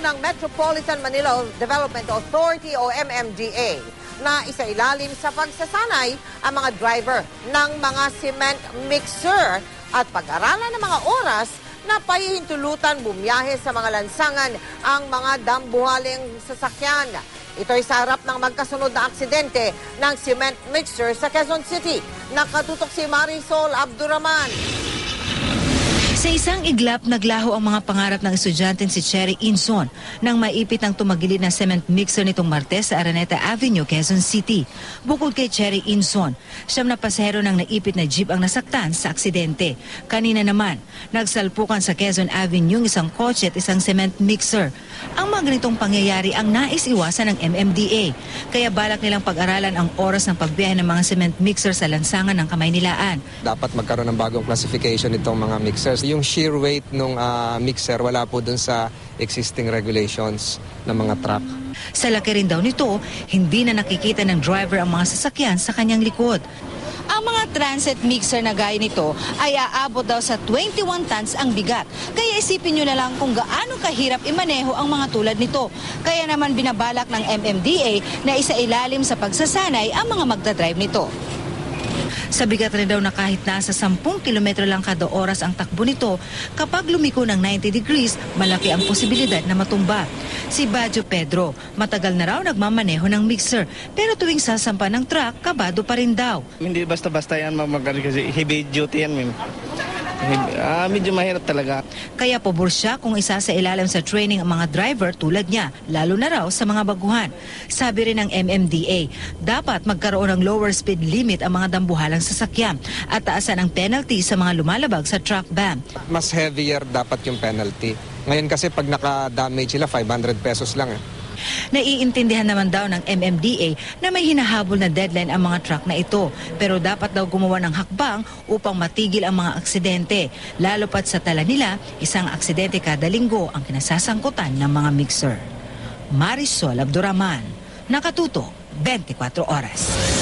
ng Metropolitan Manila Development Authority o MMDA na isailalim sa pagsasanay ang mga driver ng mga cement mixer at pag-aralan ng mga oras na pahihintulutan bumiyahe sa mga lansangan ang mga dambuhaling sasakyan. Ito ay sa harap ng magkasunod na aksidente ng cement mixer sa Quezon City. Nakatutok si Marisol Abduraman. Sa isang iglap, naglaho ang mga pangarap ng estudyante si Cherry Inson nang maipit ang tumagilid na cement mixer nitong Martes sa Araneta Avenue, Quezon City. Bukod kay Cherry Inson, siyam na pasahero ng naipit na jeep ang nasaktan sa aksidente. Kanina naman, nagsalpukan sa Quezon Avenue isang kotse at isang cement mixer. Ang mga ganitong pangyayari ang nais iwasan ng MMDA. Kaya balak nilang pag-aralan ang oras ng pagbiyahe ng mga cement mixer sa lansangan ng Kamaynilaan. dapat magkaroon ng bagong classification itong mga mixers. Yung shear weight ng mixer wala po dun sa existing regulations ng mga truck. Sa laki rin daw nito, hindi na nakikita ng driver ang mga sasakyan sa kanyang likod. Ang mga transit mixer na gaya nito ay aabot daw sa 21 tons ang bigat. Kaya isipin nyo na lang kung gaano kahirap imaneho ang mga tulad nito. Kaya naman binabalak ng MMDA na isa ilalim sa pagsasanay ang mga magdadrive nito. Sa bigat rin daw na kahit nasa 10 kilometro lang kada oras ang takbo nito, kapag lumiko ng 90 degrees, malaki ang posibilidad na matumba. Si Bajo Pedro, matagal na raw nagmamaneho ng mixer, pero tuwing sasampa ng truck, kabado pa rin daw. Hindi basta-basta yan mamagari kasi heavy duty yan, ma'am. Ah, medyo mahirap talaga. Kaya pabor siya kung isa sa ilalim sa training ang mga driver tulad niya, lalo na raw sa mga baguhan. Sabi rin ng MMDA, dapat magkaroon ng lower speed limit ang mga dambuhalang sasakyan at taasan ang penalty sa mga lumalabag sa truck ban. Mas heavier dapat yung penalty. Ngayon kasi pag naka-damage sila, 500 pesos lang eh. Naiintindihan naman daw ng MMDA na may hinahabol na deadline ang mga truck na ito. Pero dapat daw gumawa ng hakbang upang matigil ang mga aksidente. Lalo pat sa tala nila, isang aksidente kada linggo ang kinasasangkutan ng mga mixer. Marisol Abduraman, Nakatuto, 24 Oras.